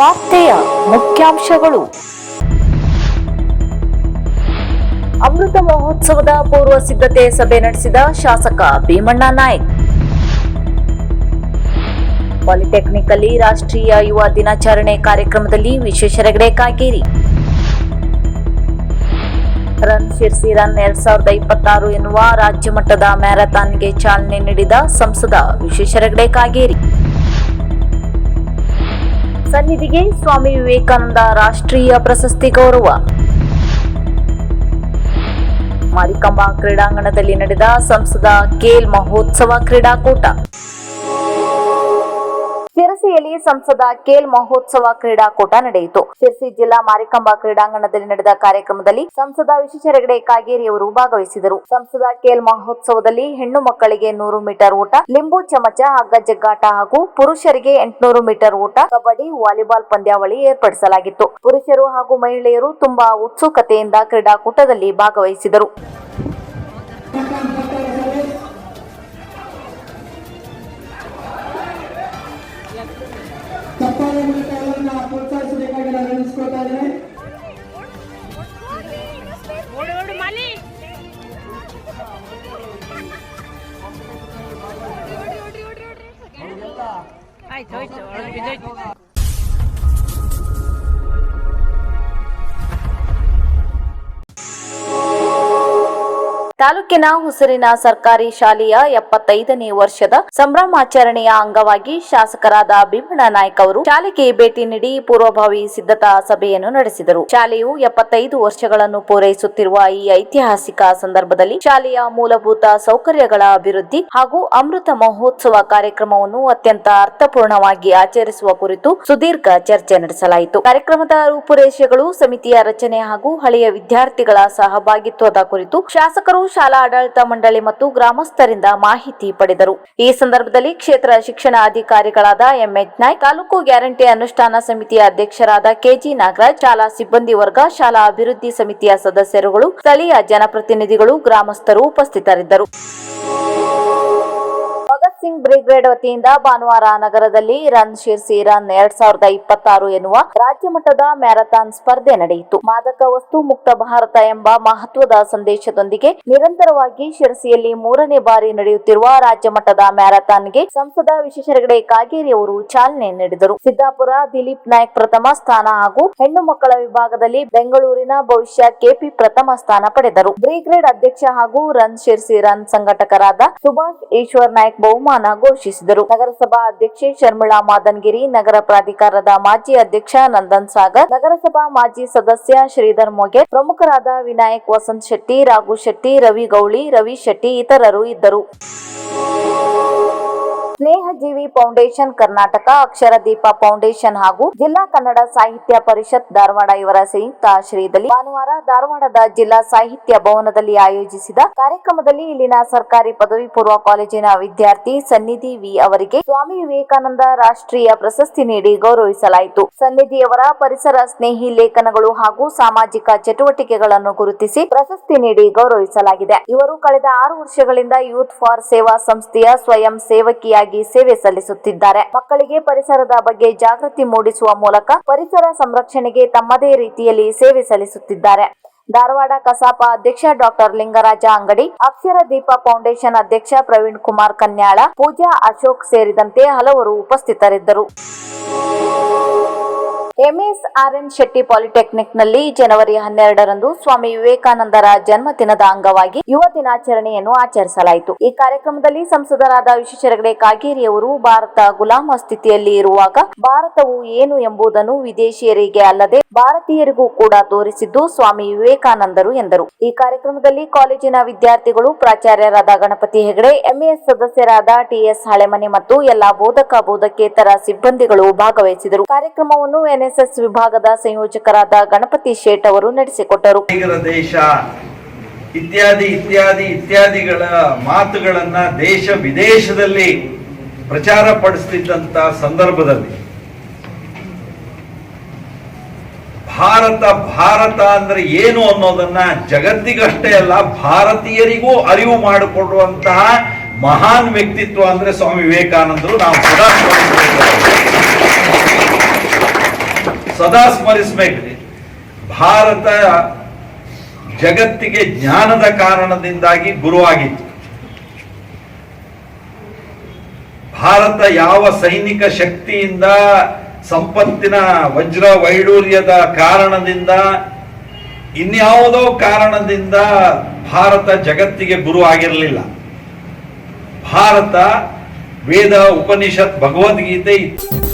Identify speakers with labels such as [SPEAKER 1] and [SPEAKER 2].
[SPEAKER 1] ವಾರ್ತೆಯ ಮುಖ್ಯಾಂಶಗಳು. ಅಮೃತ ಮಹೋತ್ಸವದ ಪೂರ್ವ ಸಿದ್ಧತೆ ಸಭೆ ನಡೆಸಿದ ಶಾಸಕ ಭೀಮಣ್ಣ ನಾಯ್ಕ್. ಪಾಲಿಟೆಕ್ನಿಕಲ್ಲಿ ರಾಷ್ಟ್ರೀಯ ಯುವ ದಿನಾಚರಣೆ ಕಾರ್ಯಕ್ರಮದಲ್ಲಿ ವಿಶೇಷ ರೆಗಡೆ ಕಾಗೇರಿ. ರನ್ ಶಿರ್ಸಿ ರನ್ ಎರಡ್ ಸಾವಿರದ ಇಪ್ಪತ್ತಾರು ಎನ್ನುವ ರಾಜ್ಯ ಮಟ್ಟದ ಮ್ಯಾರಥಾನ್ಗೆ ಚಾಲನೆ ನೀಡಿದ ಸಂಸದ ವಿಶ್ವೇಶ್ವರಗಡೆ ಕಾಗೇರಿ. ಸನ್ನಿಧಿಗೆ ಸ್ವಾಮಿ ವಿವೇಕಾನಂದ ರಾಷ್ಟ್ರೀಯ ಪ್ರಶಸ್ತಿ ಗೌರವ. ಮಾರಿಕಂಬಾ ಕ್ರೀಡಾಂಗಣದಲ್ಲಿ ನಡೆದ ಸಂಸದ ಕೇಲ್ ಮಹೋತ್ಸವ ಕ್ರೀಡಾಕೂಟ. ಶಿರಸಿಯಲ್ಲಿ ಸಂಸದ ಖೇಲ್ ಮಹೋತ್ಸವ ಕ್ರೀಡಾಕೂಟ ನಡೆಯಿತು. ಶಿರಸಿ ಜಿಲ್ಲಾ ಮಾರಿಕಂಬ ಕ್ರೀಡಾಂಗಣದಲ್ಲಿ ನಡೆದ ಕಾರ್ಯಕ್ರಮದಲ್ಲಿ ಸಂಸದ ವಿಶ್ವೇಶ್ವರಗಡೆ ಕಾಗೇರಿ ಅವರು ಭಾಗವಹಿಸಿದರು. ಸಂಸದ ಕೇಲ್ ಮಹೋತ್ಸವದಲ್ಲಿ ಹೆಣ್ಣು ಮಕ್ಕಳಿಗೆ ನೂರು ಮೀಟರ್ ಓಟ, ಲಿಂಬು ಚಮಚ, ಹಗ್ಗ ಜಗ್ಗಾಟ ಹಾಗೂ ಪುರುಷರಿಗೆ ಎಂಟುನೂರು ಮೀಟರ್ ಓಟ, ಕಬಡ್ಡಿ, ವಾಲಿಬಾಲ್ ಪಂದ್ಯಾವಳಿ ಏರ್ಪಡಿಸಲಾಗಿತ್ತು. ಪುರುಷರು ಹಾಗೂ ಮಹಿಳೆಯರು ತುಂಬಾ ಉತ್ಸುಕತೆಯಿಂದ ಕ್ರೀಡಾಕೂಟದಲ್ಲಿ ಭಾಗವಹಿಸಿದರು.
[SPEAKER 2] ಮೂಲಕ ಅವರನ್ನ ಪ್ರೋತ್ಸಾಹಿಸಬೇಕಾಗಿ ನಾನು
[SPEAKER 1] ತಾಲೂಕಿನ ಹುಸರಿನ ಸರ್ಕಾರಿ ಶಾಲೆಯ ಎಪ್ಪತ್ತೈದನೇ ವರ್ಷದ ಸಂಭ್ರಮಾಚರಣೆಯ ಅಂಗವಾಗಿ ಶಾಸಕರಾದ ಭೀಮಣ್ಣ ನಾಯ್ಕ ಅವರು ಶಾಲೆಗೆ ಭೇಟಿ ನೀಡಿ ಪೂರ್ವಭಾವಿ ಸಿದ್ಧತಾ ಸಭೆಯನ್ನು ನಡೆಸಿದರು. ಶಾಲೆಯು ಎಪ್ಪತ್ತೈದು ವರ್ಷಗಳನ್ನು ಪೂರೈಸುತ್ತಿರುವ ಈ ಐತಿಹಾಸಿಕ ಸಂದರ್ಭದಲ್ಲಿ ಶಾಲೆಯ ಮೂಲಭೂತ ಸೌಕರ್ಯಗಳ ಅಭಿವೃದ್ಧಿ ಹಾಗೂ ಅಮೃತ ಮಹೋತ್ಸವ ಕಾರ್ಯಕ್ರಮವನ್ನು ಅತ್ಯಂತ ಅರ್ಥಪೂರ್ಣವಾಗಿ ಆಚರಿಸುವ ಕುರಿತು ಸುದೀರ್ಘ ಚರ್ಚೆ ನಡೆಸಲಾಯಿತು. ಕಾರ್ಯಕ್ರಮದ ರೂಪುರೇಷೆಗಳು ಸಮಿತಿಯ ರಚನೆ ಹಾಗೂ ಹಳೆಯ ವಿದ್ಯಾರ್ಥಿಗಳ ಸಹಭಾಗಿತ್ವದ ಕುರಿತು ಶಾಸಕರು ಶಾಲಾ ಆಡಳಿತ ಮಂಡಳಿ ಮತ್ತು ಗ್ರಾಮಸ್ಥರಿಂದ ಮಾಹಿತಿ ಪಡೆದರು. ಈ ಸಂದರ್ಭದಲ್ಲಿ ಕ್ಷೇತ್ರ ಶಿಕ್ಷಣ ಅಧಿಕಾರಿಗಳಾದ ಎಂಎಚ್ ನಾಯ್ಕ್, ತಾಲೂಕು ಗ್ಯಾರಂಟಿ ಅನುಷ್ಠಾನ ಸಮಿತಿಯ ಅಧ್ಯಕ್ಷರಾದ ಕೆಜಿ ನಾಗರಾಜ್, ಶಾಲಾ ಸಿಬ್ಬಂದಿ ವರ್ಗ, ಶಾಲಾ ಅಭಿವೃದ್ಧಿ ಸಮಿತಿಯ ಸದಸ್ಯರುಗಳು, ಸ್ಥಳೀಯ ಜನಪ್ರತಿನಿಧಿಗಳು, ಗ್ರಾಮಸ್ಥರು ಉಪಸ್ಥಿತರಿದ್ದರು. ಸಿಂಗ್ ಬ್ರಿಗೇಡ್ ವತಿಯಿಂದ ಭಾನುವಾರ ನಗರದಲ್ಲಿ ರನ್ ಶಿರ್ಸಿ ರನ್ ಎರಡ್ ಸಾವಿರದ ಇಪ್ಪತ್ತಾರು ಎನ್ನುವ ರಾಜ್ಯ ಮಟ್ಟದ ಮ್ಯಾರಥಾನ್ ಸ್ಪರ್ಧೆ ನಡೆಯಿತು. ಮಾದಕ ವಸ್ತು ಮುಕ್ತ ಭಾರತ ಎಂಬ ಮಹತ್ವದ ಸಂದೇಶದೊಂದಿಗೆ ನಿರಂತರವಾಗಿ ಶಿರಸಿಯಲ್ಲಿ ಮೂರನೇ ಬಾರಿ ನಡೆಯುತ್ತಿರುವ ರಾಜ್ಯ ಮಟ್ಟದ ಮ್ಯಾರಥಾನ್ಗೆ ಸಂಸದ ವಿಶ್ವೇಶ್ವರಗಡೆ ಕಾಗೇರಿ ಅವರು ಚಾಲನೆ ನೀಡಿದರು. ಸಿದ್ದಾಪುರ ದಿಲೀಪ್ ನಾಯ್ಕ್ ಪ್ರಥಮ ಸ್ಥಾನ ಹಾಗೂ ಹೆಣ್ಣು ಮಕ್ಕಳ ವಿಭಾಗದಲ್ಲಿ ಬೆಂಗಳೂರಿನ ಭವಿಷ್ಯ ಕೆಪಿ ಪ್ರಥಮ ಸ್ಥಾನ ಪಡೆದರು. ಬ್ರಿಗ್ರೇಡ್ ಅಧ್ಯಕ್ಷ ಹಾಗೂ ರನ್ ಶಿರ್ಸಿ ರನ್ ಸಂಘಟಕರಾದ ಸುಭಾಷ್ ಈಶ್ವರ್ ನಾಯಕ್ ಬಹುಮಾನ ಘೋಷಿಸಿದರು. ನಗರಸಭಾ ಅಧ್ಯಕ್ಷೆ ಶರ್ಮಿಳಾ ಮಾದನ್ಗಿರಿ, ನಗರ ಪ್ರಾಧಿಕಾರದ ಮಾಜಿ ಅಧ್ಯಕ್ಷ ನಂದನ್ ಸಾಗರ್, ನಗರಸಭಾ ಮಾಜಿ ಸದಸ್ಯ ಶ್ರೀಧರ್ ಮೊಗೆ, ಪ್ರಮುಖರಾದ ವಿನಾಯಕ್ ವಸಂತ್ ಶೆಟ್ಟಿ, ರಾಘು ಶೆಟ್ಟಿ, ರವಿ ಗೌಳಿ, ರವಿ ಶೆಟ್ಟಿ ಇತರರು ಇದ್ದರು. ಸ್ನೇಹಜೀವಿ ಫೌಂಡೇಶನ್ ಕರ್ನಾಟಕ, ಅಕ್ಷರ ದೀಪ ಫೌಂಡೇಶನ್ ಹಾಗೂ ಜಿಲ್ಲಾ ಕನ್ನಡ ಸಾಹಿತ್ಯ ಪರಿಷತ್ ಧಾರವಾಡ ಇವರ ಸಂಯುಕ್ತ ಆಶ್ರಯದಲ್ಲಿ ಭಾನುವಾರ ಧಾರವಾಡದ ಜಿಲ್ಲಾ ಸಾಹಿತ್ಯ ಭವನದಲ್ಲಿ ಆಯೋಜಿಸಿದ ಕಾರ್ಯಕ್ರಮದಲ್ಲಿ ಇಲ್ಲಿನ ಸರ್ಕಾರಿ ಪದವಿ ಪೂರ್ವ ಕಾಲೇಜಿನ ವಿದ್ಯಾರ್ಥಿ ಸನ್ನಿಧಿ ವಿ ಅವರಿಗೆ ಸ್ವಾಮಿ ವಿವೇಕಾನಂದ ರಾಷ್ಟ್ರೀಯ ಪ್ರಶಸ್ತಿ ನೀಡಿ ಗೌರವಿಸಲಾಯಿತು. ಸನ್ನಿಧಿಯವರ ಪರಿಸರ ಸ್ನೇಹಿ ಲೇಖನಗಳು ಹಾಗೂ ಸಾಮಾಜಿಕ ಚಟುವಟಿಕೆಗಳನ್ನು ಗುರುತಿಸಿ ಪ್ರಶಸ್ತಿ ನೀಡಿ ಗೌರವಿಸಲಾಗಿದೆ. ಇವರು ಕಳೆದ ಆರು ವರ್ಷಗಳಿಂದ ಯೂತ್ ಫಾರ್ ಸೇವಾ ಸಂಸ್ಥೆಯ ಸ್ವಯಂ ಸೇವಕಿಯಾಗಿ ಸೇವೆ ಸಲ್ಲಿಸುತ್ತಿದ್ದಾರೆ. ಮಕ್ಕಳಿಗೆ ಪರಿಸರದ ಬಗ್ಗೆ ಜಾಗೃತಿ ಮೂಡಿಸುವ ಮೂಲಕ ಪರಿಸರ ಸಂರಕ್ಷಣೆಗೆ ತಮ್ಮದೇ ರೀತಿಯಲ್ಲಿ ಸೇವೆ ಸಲ್ಲಿಸುತ್ತಿದ್ದಾರೆ. ಧಾರವಾಡ ಕಸಾಪ ಅಧ್ಯಕ್ಷ ಡಾಕ್ಟರ್ ಲಿಂಗರಾಜ ಅಂಗಡಿ, ಅಕ್ಷರ ದೀಪ ಫೌಂಡೇಶನ್ ಅಧ್ಯಕ್ಷ ಪ್ರವೀಣ್ ಕುಮಾರ್ ಕನ್ಯಾಳ, ಪೂಜಾ ಅಶೋಕ್ ಸೇರಿದಂತೆ ಹಲವರು ಉಪಸ್ಥಿತರಿದ್ದರು. ಎಂಎಸ್ಆರ್ಎನ್ ಶೆಟ್ಟಿ ಪಾಲಿಟೆಕ್ನಿಕ್ನಲ್ಲಿ ಜನವರಿ ಹನ್ನೆರಡರಂದು ಸ್ವಾಮಿ ವಿವೇಕಾನಂದರ ಜನ್ಮದಿನದ ಅಂಗವಾಗಿ ಯುವ ದಿನಾಚರಣೆಯನ್ನು ಆಚರಿಸಲಾಯಿತು. ಈ ಕಾರ್ಯಕ್ರಮದಲ್ಲಿ ಸಂಸದರಾದ ವಿಶ್ವೇಶ್ವರಗಡೆ ಕಾಗೇರಿ ಅವರು ಭಾರತ ಗುಲಾಮ ಸ್ಥಿತಿಯಲ್ಲಿ ಇರುವಾಗ ಭಾರತವು ಏನು ಎಂಬುದನ್ನು ವಿದೇಶಿಯರಿಗೆ ಅಲ್ಲದೆ ಭಾರತೀಯರಿಗೂ ಕೂಡ ತೋರಿಸಿದ್ದು ಸ್ವಾಮಿ ವಿವೇಕಾನಂದರು ಎಂದರು. ಈ ಕಾರ್ಯಕ್ರಮದಲ್ಲಿ ಕಾಲೇಜಿನ ವಿದ್ಯಾರ್ಥಿಗಳು ಪ್ರಾಚಾರ್ಯರಾದ ಗಣಪತಿ ಹೆಗಡೆ, ಎಂಎಸ್ ಸದಸ್ಯರಾದ ಟಿಎಸ್ ಹಳೆಮನೆ ಮತ್ತು ಎಲ್ಲಾ ಬೋಧಕ ಬೋಧಕೇತರ ಸಿಬ್ಬಂದಿಗಳು ಭಾಗವಹಿಸಿದರು. ಕಾರ್ಯಕ್ರಮವನ್ನು ಎನ್ಎಸ್ಎಸ್ ವಿಭಾಗದ ಸಂಯೋಜಕರಾದ ಗಣಪತಿ ಶೇಟ್ ಅವರು ನಡೆಸಿಕೊಟ್ಟರು
[SPEAKER 3] ದೇಶ ಇತ್ಯಾದಿ ಇತ್ಯಾದಿ, ಇತ್ಯಾದಿಗಳ ಮಾತುಗಳನ್ನ ದೇಶ ವಿದೇಶದಲ್ಲಿ ಪ್ರಚಾರ ಪಡಿಸ್ತಿದ್ದಂತ ಸಂದರ್ಭದಲ್ಲಿ ಭಾರತ ಭಾರತ ಅಂದ್ರೆ ಏನು ಅನ್ನೋದನ್ನ ಜಗತ್ತಿಗಷ್ಟೇ ಅಲ್ಲ, ಭಾರತೀಯರಿಗೂ ಅರಿವು ಮಾಡಿಕೊಡುವಂತಹ ಮಹಾನ್ ವ್ಯಕ್ತಿತ್ವ ಅಂದ್ರೆ ಸ್ವಾಮಿ ವಿವೇಕಾನಂದರು ನಾವು ಸ್ಮರಿಸಬೇಕಾಗಿದೆ. ಸದಾ ಸ್ಮರಿಸಬೇಕ್ರಿ ಭಾರತ ಜಗತ್ತಿಗೆ ಜ್ಞಾನದ ಕಾರಣದಿಂದಾಗಿ ಗುರುವಾಗಿತ್ತು. ಭಾರತ ಯಾವ ಸೈನಿಕ ಶಕ್ತಿಯಿಂದ, ಸಂಪತ್ತಿನ ವಜ್ರ ವೈಡೂರ್ಯದ ಕಾರಣದಿಂದ, ಇನ್ಯಾವುದೋ ಕಾರಣದಿಂದ ಭಾರತ ಜಗತ್ತಿಗೆ ಗುರು ಆಗಿರಲಿಲ್ಲ. ಭಾರತ ವೇದ ಉಪನಿಷತ್ ಭಗವದ್ಗೀತೆ ಇತ್ತು.